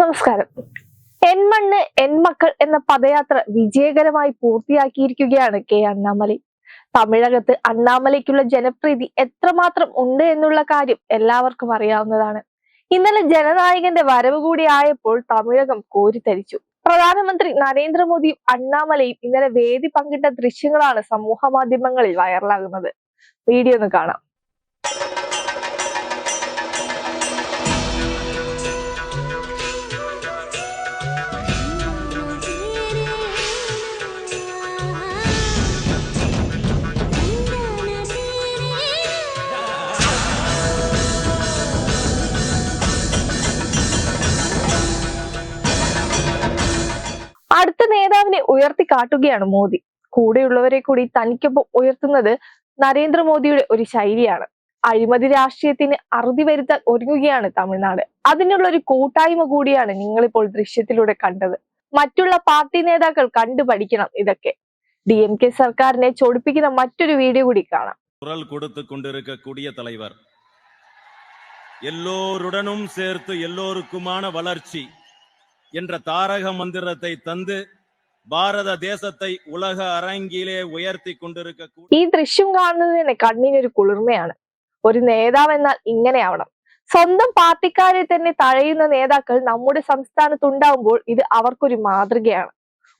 നമസ്കാരം. എൻ മണ്ണ് എൻ മക്കൾ എന്ന പദയാത്ര വിജയകരമായി പൂർത്തിയാക്കിയിരിക്കുകയാണ് കെ അണ്ണാമലൈ. തമിഴകത്ത് അണ്ണാമലയ്ക്കുള്ള ജനപ്രീതി എത്രമാത്രം ഉണ്ട് എന്നുള്ള കാര്യം എല്ലാവർക്കും അറിയാവുന്നതാണ്. ഇന്നലെ ജനനായകന്റെ വരവ് കൂടി ആയപ്പോൾ തമിഴകം കോരിത്തരിച്ചു. പ്രധാനമന്ത്രി നരേന്ദ്രമോദിയും അണ്ണാമലയും ഇന്നലെ വേദി പങ്കിട്ട ദൃശ്യങ്ങളാണ് സമൂഹ മാധ്യമങ്ങളിൽ വൈറലാകുന്നത്. വീഡിയോ ഒന്ന് കാണാം. അടുത്ത നേതാവിനെ ഉയർത്തി കാട്ടുകയാണ് മോദി കൂടെയുള്ളവരെ കൂടി തനിക്കൊപ്പം ഉയർത്തുന്നത് നരേന്ദ്രമോദിയുടെ ഒരു ശൈലിയാണ് അഴിമതി രാഷ്ട്രീയത്തിന് അറുതി വരുത്താൻ ഒരുങ്ങുകയാണ് തമിഴ്നാട് അതിനുള്ള ഒരു കൂട്ടായ്മ കൂടിയാണ് നിങ്ങളിപ്പോൾ ദൃശ്യത്തിലൂടെ കണ്ടത് മറ്റുള്ള പാർട്ടി നേതാക്കൾ കണ്ടു പഠിക്കണം ഇതൊക്കെ ഡി എം കെ സർക്കാരിനെ ചൊടിപ്പിക്കുന്ന മറ്റൊരു വീഡിയോ കൂടി കാണാം குரல் கொடுத்து கொண்டிருக்கக்கூடிய தலைவர் எல்லோருடனும் சேர்த்து எல்லோருக்குமான வளர்ச்சி என்ற தாரக மந்திரத்தை தந்து பாரத தேசத்தை உலக அரங்கிலே உயர்த்தி கொண்டிருக்க ഈ ദൃശ്യം കാണുന്നത് തന്നെ കണ്ണിനൊരു കുളിർമയാണ് ഒരു നേതാവ് എന്നാൽ ഇങ്ങനെയാവണം സ്വന്തം പാർട്ടിക്കാരെ തന്നെ തഴയുന്ന നേതാക്കൾ നമ്മുടെ സംസ്ഥാനത്തുണ്ടാവുമ്പോൾ ഇത് അവർക്കൊരു മാതൃകയാണ്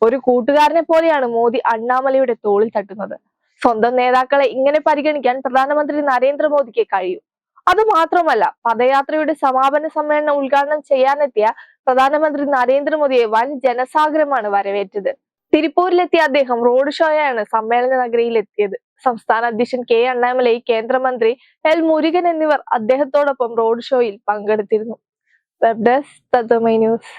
ഒരു കൂട്ടുകാരനെ പോലെയാണ് മോദി അണ്ണാമലയുടെ തോളിൽ തട്ടുന്നത് സ്വന്തം നേതാക്കളെ ഇങ്ങനെ പരിഗണിക്കാൻ പ്രധാനമന്ത്രി നരേന്ദ്രമോദിക്ക് കഴിയും അത് മാത്രമല്ല പദയാത്രയുടെ സമാപന സമ്മേളനം ഉദ്ഘാടനം ചെയ്യാനെത്തിയ പ്രധാനമന്ത്രി നരേന്ദ്രമോദിയെ വൻ ജനസാഗരമാണ് വരവേറ്റത്. തിരുപ്പൂരിലെത്തിയ അദ്ദേഹം റോഡ് ഷോയാണ് സമ്മേളന നഗരിയിൽ എത്തിയത് സംസ്ഥാന അധ്യക്ഷൻ കെ അണ്ണാമലൈ കേന്ദ്രമന്ത്രി എൽ മുരുകൻ എന്നിവർ അദ്ദേഹത്തോടൊപ്പം റോഡ് ഷോയിൽ പങ്കെടുത്തിരുന്നു. വെബ് ഡെസ്ക് തത്വമൈ ന്യൂസ്